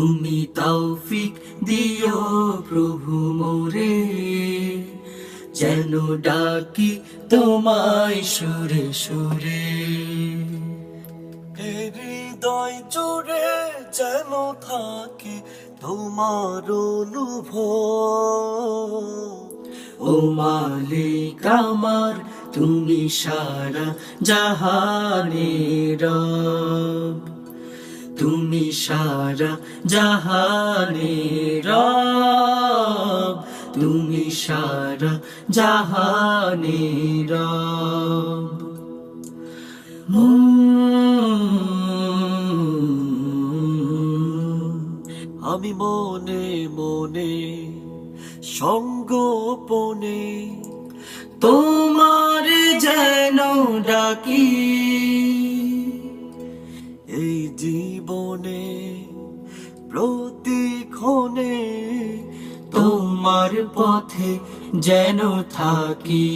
তুমি তৌফিক দিও প্রভু মোরে। যেন ডাকি তোমায় সুরে সুরে। হৃদয় জুড়ে যেন থাকে তোমার অনুভব। ও মালিক আমার তুমি সারা জাহানের। তুমি সারা জাহানের রব। তুমি সারা জাহানে রব। আমি মনে মনে সঙ্গোপনে তোমার যেন ডাকি এই জীবনে প্রতিক্ষণে তোমার পথে যেন থাকি।